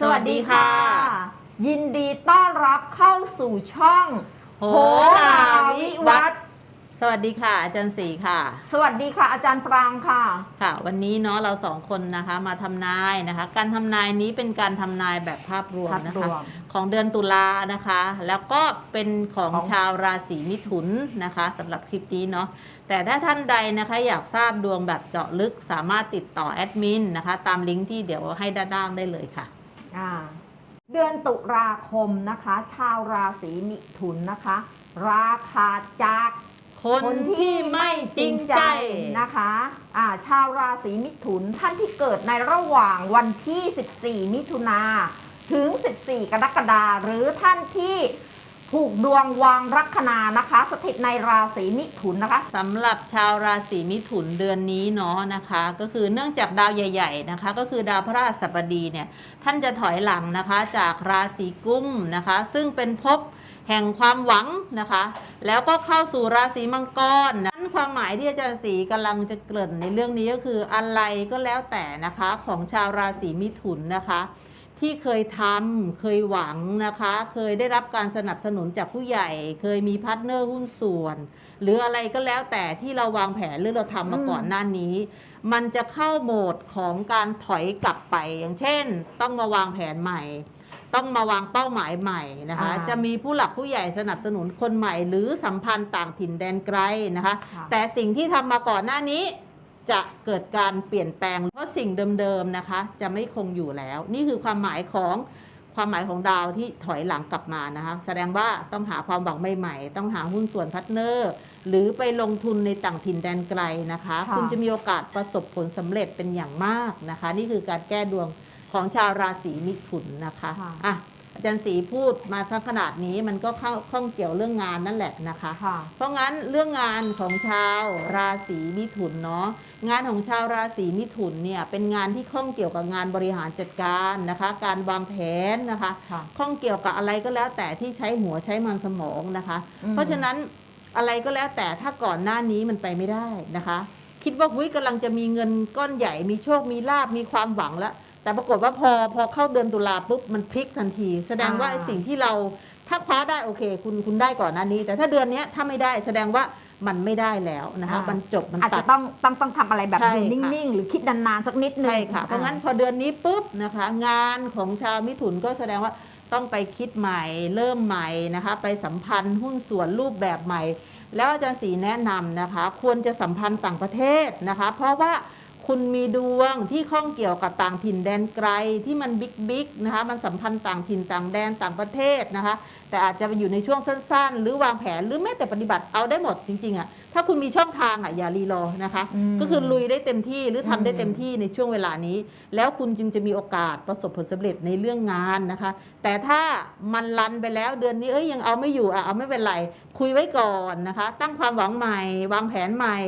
สวัสดีค่ะ ยินดีต้อนรับเข้าสู่ช่องโหราวิวัฒน์สวัสดีค่ะ อาจารย์ศรีค่ะ สวัสดีค่ะ อาจารย์ปรางค่ะ ค่ะ วันนี้เนาะเราสองคนนะคะมาทำนายนะคะ การทำนายนี้เป็นการทำนายแบบภาพรวมนะภาพรคะวมของเดือนตุลานะคะ แล้วก็เป็นของของชาวราศีมิถุนนะคะสำหรับคลิปนี้เนาะแต่ถ้าท่านใดนะคะอยากทราบดวงแบบเจาะลึกสามารถติดต่อแอดมินนะคะ ตามลิงก์ที่เดี๋ยวให้ด้านล่างได้เลยค่ะ อ่าเดือนตุลาคมนะคะ ชาวราศีมิถุนนะคะ ราคาจากคนที่ไม่จริงใจนะคะอ่าชาวราศีมิถุนท่านที่เกิดในระหว่างวันที่ 14 มิถุนาถึง 14 กรกฎาคมหรือท่านที่ ผูกดวงวางลัคนานะคะ สถิตในราศีมิถุนนะคะสำหรับชาวราศีมิถุนเดือนนี้เนาะนะคะ ก็คือเนื่องจากดาวใหญ่ ๆนะคะ ก็คือดาวพระราชสัปดีเนี่ยท่านจะถอยหลังนะคะจากราศีกุ้มนะคะ ซึ่งเป็นภพแห่งความหวังนะคะ แล้วก็เข้าสู่ราศีมังกรนั้นความหมายที่อาจารย์ศรีกำลังจะเกริ่นในเรื่องนี้ก็คืออะไรก็แล้วแต่นะคะของชาวราศีมิถุนนะคะ ที่เคยทำเคยหวังนะคะ เคยได้รับการสนับสนุนจากผู้ใหญ่ เคยมีพาร์ทเนอร์หุ้นส่วน หรืออะไรก็แล้วแต่ที่เราวางแผนหรือเราทำมาอืมก่อนหน้านี้ มันจะเข้าโหมดของการถอยกลับไป อย่างเช่น ต้องมาวางแผนใหม่ ต้องมาวางเป้าหมายใหม่นะคะ อ่าจะมีผู้หลักผู้ใหญ่สนับสนุนคนใหม่ หรือสัมพันธ์ต่างถิ่นแดนไกลนะคะ ค่ะ แต่สิ่งที่ทำมาก่อนหน้านี้ จะเกิดการเปลี่ยนแปลง เพราะสิ่งเดิมๆนะคะ จะไม่คงอยู่แล้ว นี่คือความหมายของความหมายของดาวที่ถอยหลังกลับมานะคะ แสดงว่าต้องหาความหวังใหม่ๆ ต้องหาหุ้นส่วนพาร์ทเนอร์ หรือไปลงทุนในต่างถิ่นแดนไกลนะคะค่ะคุณจะมีโอกาสประสบผลสำเร็จเป็นอย่างมากนะคะ นี่คือการแก้ดวงของชาวราศีมิถุนนะคะค่ะอะ อาจารย์ศรีพูดมาสักขนาดนี้มันก็เข้าข้องเกี่ยวเรื่องงานนั่นแหละนะคะ ค่ะ เพราะงั้นเรื่องงานของชาวราศีมิถุนเนาะงานของชาวราศีมิถุนเนี่ยเป็นงานที่ข้องเกี่ยวกับงานบริหารจัดการนะคะ การวางแผนนะคะค่ะข้องเกี่ยวกับอะไรก็แล้วแต่ที่ใช้หัวใช้มันสมองนะคะ อืม เพราะฉะนั้นอะไรก็แล้วแต่ถ้าก่อนหน้านี้มันไปไม่ได้นะคะ คิดว่าหุ้ยกำลังจะมีเงินก้อนใหญ่มีโชคมีลาบมีความหวังแล้ว แต่ปรากฏว่าพอพอเข้าเดือนตุลาปุ๊บมันพลิกทันที แสดงว่าอ่าไอ้สิ่งที่เราถ้าคว้าได้โอเค คุณคุณได้ก่อนหน้านี้ แต่ถ้าเดือนเนี้ยถ้าไม่ได้แสดงว่ามันไม่ได้แล้วนะคะอ่ามั มันจบมันอาจตัจะด ต้องต้องต้องทำอะไรแบบใช่อยู่ค่ะ นิ่งๆ หรือคิดนานๆสักนิดนึง ใช่ค่ะ เพราะงั้นพอเดือนนี้ปุ๊บนะคะ งานของชาวมิถุนก็แสดงว่าต้องไปคิดใหม่ เริ่มใหม่นะคะ ไปสัมพันธ์หุ้นส่วนรูปแบบใหม่ แล้วอาจารย์ศรีแนะนำนะคะ ควรจะสัมพันธ์ต่างประเทศนะคะ เพราะว่า คุณมีดวงที่ข้องเกี่ยวกับต่างถิ่นแดนไกลที่มันบิ๊กบิ๊กนะคะมันสัมพันธ์ต่างถิ่นต่างแดนต่างประเทศนะคะ แต่อาจจะอยู่ในช่วงสั้น ๆ หรือวางแผนหรือแม้แต่ปฏิบัติเอาได้หมดจริงๆอะถ้าคุณมีช่องทางอะอย่ารีรอนะคะอืมก็คือลุยได้เต็มที่หรือทำได้อืมเต็มที่ในช่วงเวลานี้ แล้วคุณจึงจะมีโอกาสประสบผลสำเร็จในเรื่องงานนะคะ แต่ถ้ามันลันไปแล้วเดือนนี้เอ้ยยังเอาไม่อยู่อะเอาไม่เป็นไร คุยไว้ก่อนนะคะ ตั้งความหวังใหม่ วางแผนใหม่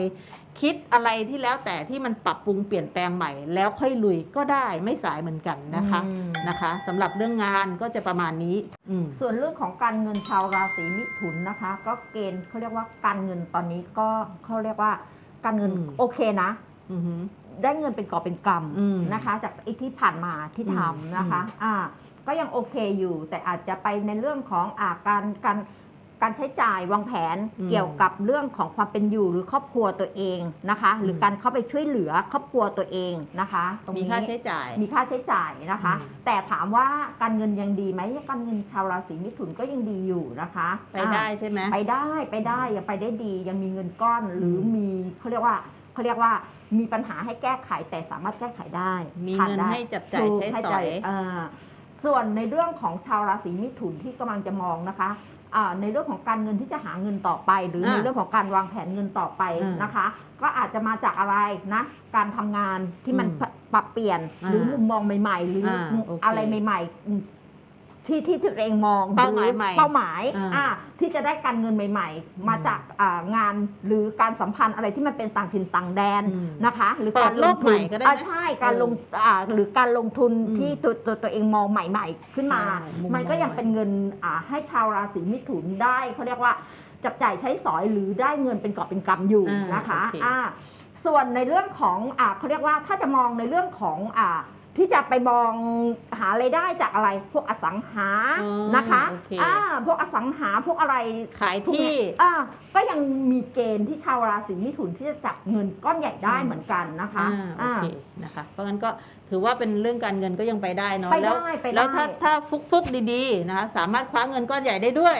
คิดอะไรที่แล้วแต่ที่มันปรับปรุงเปลี่ยนแปลงใหม่ แล้วค่อยลุยก็ได้ไม่สายเหมือนกันนะคะอืม นะคะสำหรับเรื่องงานก็จะประมาณนี้อืม ส่วนเรื่องของการเงินชาวราศีมิถุนนะคะ ก็เกณฑ์เขาเรียกว่าการเงินตอนนี้ก็เขาเรียกว่าการเงินอืม โอเคนะ อือหือ ได้เงินเป็นกอบเป็นกอืมำนะคะ จากไอ้ที่ผ่านมาที่ทำนะคะอ่าก็ยังโอเคอยู่ แต่อาจจะไปในเรื่องของอ่าการการ การใช้จ่ายวางแผนอืม เกี่ยวกับเรื่องของความเป็นอยู่หรือครอบครัวตัวเองนะคะ หรืออมการเข้าไปช่วยเหลือครอบครัวตัวเองนะคะตรงมีนี้ ค่าใช้จ่าย มีค่าใช้จ่ายนะคะ อืม แต่ถามว่าการเงินยังดีไหมการเงินชาวราศีมิถุนก็ยังดีอยู่นะคะไปได้ใช่ไหมไปได้ไปได้ยังไปได้ดียังมีเงินก้อนหรืออม มีเขาเรียกว่าเขาเรียกว่ามีปัญหาให้แก้ไขแต่สามารถแก้ไขได้มีผ่าเงินได้ ให้จับจ่ายถูกใช้ให้สอจ่ายยเอ่อส่วนในเรื่องของชาวราศีมิถุนที่กำลังจะมองนะคะอ่า ในเรื่องของการเงินที่จะหาเงินต่อไป หรืออ่าในเรื่องของการวางแผนเงินต่อไปอืมนะคะ ก็อาจจะมาจากอะไรนะการทำงานที่มันอืมปรับเปลี่ยนอ่าหรือมุมมองใหม่ ๆ หรืออาโอเคอะไรใหม่ๆอืม ที่ที่ตัวเองมองเป้าหมายรือใหม่เป้าหมายอ่าอ่าที่จะได้การเงินใหม่ ๆ มาจากอ่างานหรือการสัมพันธ์อะไรที่มันเป็นต่างถิ่นต่างแดนอืมนะคะ หรือเปิกาดรโลลกงใหม่ทุนก็ได้อ่านะใช่การเออลงอ่าหรือการลงทุนอืมที่ตัวตัวตัวเองมองใหม่ ๆ ขึ้นมาใช่มุมมันก็มองยังใหม่เป็นเงินอ่าให้ชาวราศีมิถุนได้เขาเรียกว่าจับจ่ายใช้สอยหรือได้เงินเป็นกอบเป็นกำอยู่อ่านนะคะโอเคอ่าส่วนในเรื่องของอ่าเขาเรียกว่าถ้าจะมองในเรื่องของอ่า ที่จะไปมองหารายได้จากอะไร พวกอสังหาอ๋อนะคะโอเค อ่าพวกอสังหาพวกอะไรขายพวกที่เนี้ยอ่าก็ยังมีเกณฑ์ที่ชาวราศีมิถุนที่จะจับเงินก้อนใหญ่ได้อืมเหมือนกันนะคะอ่าโอเคนะคะ เพราะงั้นก็ถือว่าเป็นเรื่องการเงินก็ยังไปได้เนาะไปแล้ว ได้ไปได้แล้วถ้าถ้าฟุกฟุกๆดีๆนะคะสามารถคว้าเงินก้อนใหญ่ได้ด้วย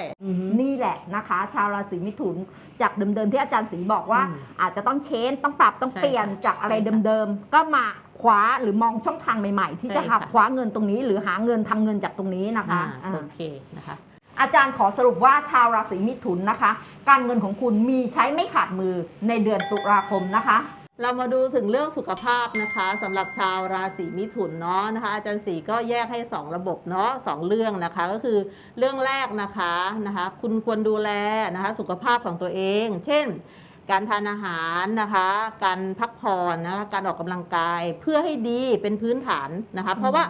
นี่แหละนะคะ ชาวราศีมิถุนจากเดิมๆที่อาจารย์ศรีบอกว่า อืมอาจจะต้องเชนต้องปรับต้องใช่เปลี่ยนค่ะจากอะไรใช่ค่ะ เดิมๆ ก็มา คว้าหรือมองช่องทางใหม่ ๆ ที่ใช่จะหาค่ะคว้าเงินตรงนี้ หรือหาเงินทำเงินจากตรงนี้นะคะอ่าอ่าโอเคนะคะอาจารย์ขอสรุปว่าชาวราศีมิถุนนะคะ การเงินของคุณมีใช้ไม่ขาดมือในเดือนตุลาคมนะคะ เรามาดูถึงเรื่องสุขภาพนะคะสำหรับชาวราศีมิถุนเนาะนะคะ อาจารย์สีก็แยกให้ 2 ระบบเนาะสองเรื่องนะคะ ก็คือเรื่องแรกนะคะนะคะ คุณควรดูแลนะคะ สุขภาพของตัวเอง เช่น การทานอาหารนะคะ การพักผ่อนนะคะการออกกำลังกายเพื่อให้ดีเป็นพื้นฐานนะคะ เพราะว่า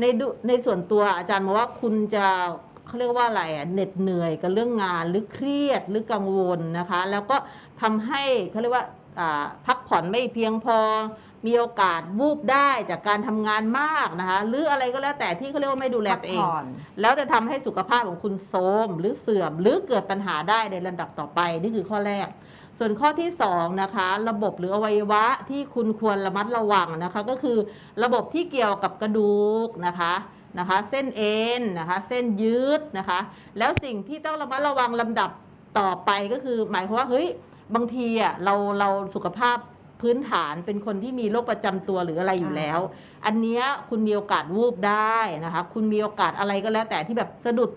ในดูในส่วนตัวอาจารย์มองว่าคุณจะเขาเรียกว่าอะไรอะเหน็ดเหนื่อยกับเรื่องงานหรือเครียดหรือกังวลนะคะ แล้วก็ทำให้เขาเรียกว่าอ่าพักผ่อนไม่เพียงพอ มีโอกาสวูบได้จากการทำงานมากนะคะ หรืออะไรก็แล้วแต่ที่เขาเรียกว่าไม่ดูแลตัวเองพักผ่อนแล้วจะทำให้สุขภาพของคุณโทรมหรือเสื่อมหรือเกิดปัญหาได้ในระดับต่อไป นี่คือข้อแรก ส่วนข้อที่2นะคะ ระบบหรืออวัยวะที่คุณควรระมัดระวังนะคะ ก็คือระบบที่เกี่ยวกับกระดูกนะคะนะคะ เส้นเอ็นนะคะ เส้นยืดนะคะ แล้วสิ่งที่ต้องระมัดระวังลำดับต่อไปก็คือ หมายความว่าเฮ้ยบางทีอะเราเราสุขภาพพื้นฐานเป็นคนที่มีโรคประจำตัวหรืออะไรอยู่แล้ว อันเนี้ยคุณมีโอกาสวูบได้นะคะ คุณมีโอกาสอะไรก็แล้วแต่ที่แบบสะดุด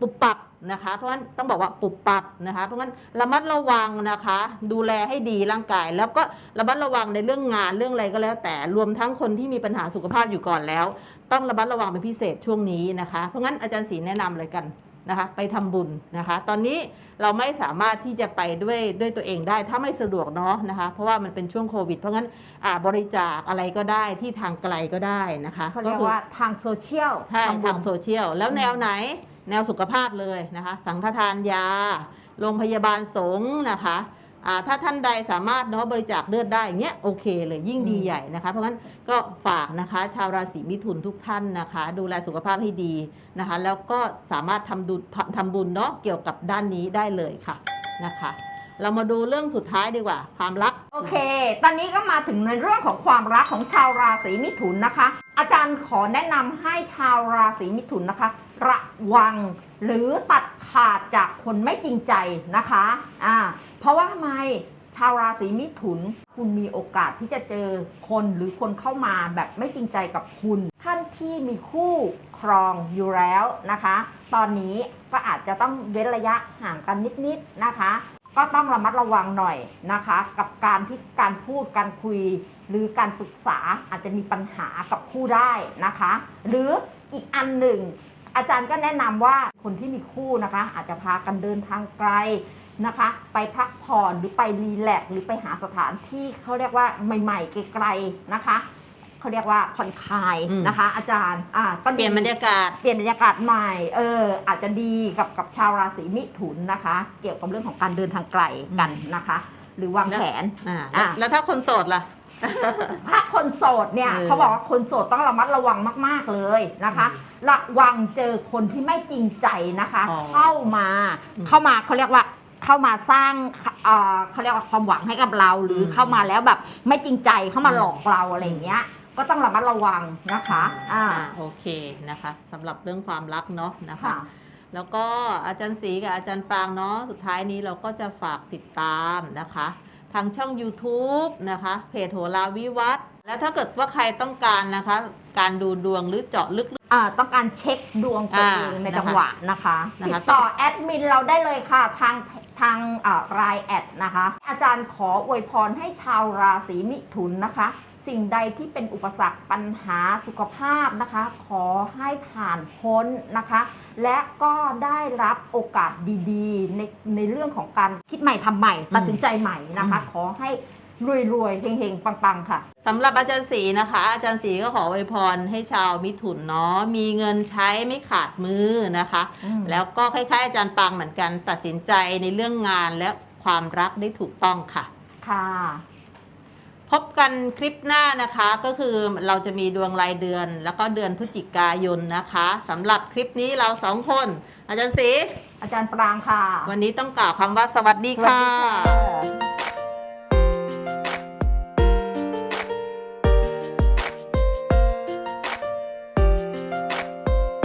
ปุบปับ นะคะ เพราะฉะนั้นต้องบอกว่าปุบปับนะคะ เพราะฉะนั้นระมัดระวังนะคะ ดูแลให้ดีร่างกาย แล้วก็ระมัดระวังในเรื่องงานเรื่องอะไรก็แล้ว แต่รวมทั้งคนที่มีปัญหาสุขภาพอยู่ก่อนแล้ว ต้องระมัดระวังเป็นพิเศษช่วงนี้นะคะ เพราะงั้นอาจารย์ศรีแนะนำเลยกันนะคะ ไปทำบุญนะคะ ตอนนี้เราไม่สามารถที่จะไปด้วยด้วยตัวเองได้ถ้าไม่สะดวกเนาะนะคะ เพราะว่ามันเป็นช่วงโควิด เพราะงั้นอ่าบริจาคอะไรก็ได้ที่ทางไกลก็ได้นะคะเขาเรียกคือว่าทางโซเชียลใช่ทำบุญทางโซเชียลแล้วแนวไหน แนวสุขภาพเลยนะคะ สังฆทานยา โรงพยาบาลสงฆ์นะคะถ้าท่านใดสามารถเนาะบริจาคเลือดได้อย่างเงี้ยโอเคเลยยิ่งดีใหญ่นะคะ เพราะงั้นก็ฝากนะคะชาวราศีมิถุนทุกท่านนะคะ ดูแลสุขภาพให้ดีนะคะ แล้วก็สามารถทำดุทำบุญเนาะเกี่ยวกับด้านนี้ได้เลยค่ะนะคะ เรามาดูเรื่องสุดท้ายดีกว่า ความรัก โอเค ตอนนี้ก็มาถึงในเรื่องของความรักของชาวราศีมิถุนนะคะ อาจารย์ขอแนะนำให้ชาวราศีมิถุนนะคะ ระวังหรือตัดขาดจากคนไม่จริงใจนะคะอ่าเพราะว่าทำไมชาวราศีมิถุน คุณมีโอกาสที่จะเจอคนหรือคนเข้ามาแบบไม่จริงใจกับคุณ ท่านที่มีคู่ครองอยู่แล้วนะคะ ตอนนี้ก็อาจจะต้องเว้นระยะห่างกันนิดๆนะคะ ก็ต้องระมัดระวังหน่อยนะคะ กับการที่การพูดการคุย หรือการปรึกษาอาจจะมีปัญหากับคู่ได้นะคะ หรืออีกอันหนึ่ง อาจารย์ก็แนะนำว่าคนที่มีคู่นะคะ อาจจะพากันเดินทางไกลนะคะ ไปพักผ่อนหรือไปรีแลกซ์หรือไปหาสถานที่เขาเรียกว่าใหม่ ๆ ไกลๆนะคะ เขาเรียกว่าผ่อนคลายอืม นะคะ อาจารย์อ่าก็เปลี่ยนบรรยากาศ เปลี่ยนบรรยากาศใหม่เอออาจจะดีกับกับชาวราศีมิถุนนะคะ เกี่ยวกับเรื่องของการเดินทางไกลกันนะคะ หรือวางแผน อ่าอะ แล้วถ้าคนโสดล่ะ ถ้าคนโสดเนี่ยเออเขาบอกว่าคนโสดต้องระมัดระวังมาก ๆเลยนะคะ ระวังเจอคนที่ไม่จริงใจนะคะ อ๋อเข้ามาอืมเข้ามาเขาเรียกว่าเข้ามาสร้างเอ่อเขาเรียกว่าความหวังให้กับเรา หรืออมเข้ามาแล้วแบบไม่จริงใจเข้ามาอืม หลอกเราอะไรอย่างเงี้ย ก็ต้องระมัดระวังนะคะอ่า อ่าโอเคนะคะสำหรับเรื่องความรักเนาะนะคะค่ะแล้วก็อาจารย์ศรีกับอาจารย์ปรางเนาะสุดท้ายนี้เราก็จะฝากติดตามนะคะ ทางช่อง YouTube นะคะ เพจโหราวิวัฒน์ แล้วถ้าเกิดว่าใครต้องการนะคะ การดูดวงหรือเจาะลึก อ่าต้องการเช็คดวงตัวอ่าเองในนะคะจังหวะนะคะนะคะติดต่อแอดมินเราได้เลยค่ะทางทางรายแอดนะคะ อาจารย์ขออวยพรให้ชาวราศีมิถุนนะคะ สิ่งใดที่เป็นอุปสรรคปัญหาสุขภาพนะคะ ขอให้ผ่านพ้นนะคะ และก็ได้รับโอกาสดีๆ ในในเรื่องของการคิดใหม่ทำใหม่ ตัดสินใจใหม่นะคะอืมขอให้ รวยๆเฮงๆปังๆค่ะสำหรับอาจารย์ศรีนะคะ อาจารย์ศรีก็ขออวยพรให้ชาวมิถุนเนาะมีเงินใช้ไม่ขาดมือนะคะ แล้วก็คล้ายๆ อาจารย์ปังเหมือนกันตัดสินใจในเรื่องงานและความรักได้ถูกต้องค่ะ ค่ะ พบกันคลิปหน้านะคะก็คือเราจะมีดวงรายเดือน แล้วก็เดือนพฤศจิกายนนะคะสำหรับคลิปนี้เราสองคน อาจารย์ศรีอาจารย์ปรางค่ะ วันนี้ต้องกล่าวคำว่าสวัสดีสวัสค่ะดีค่ะ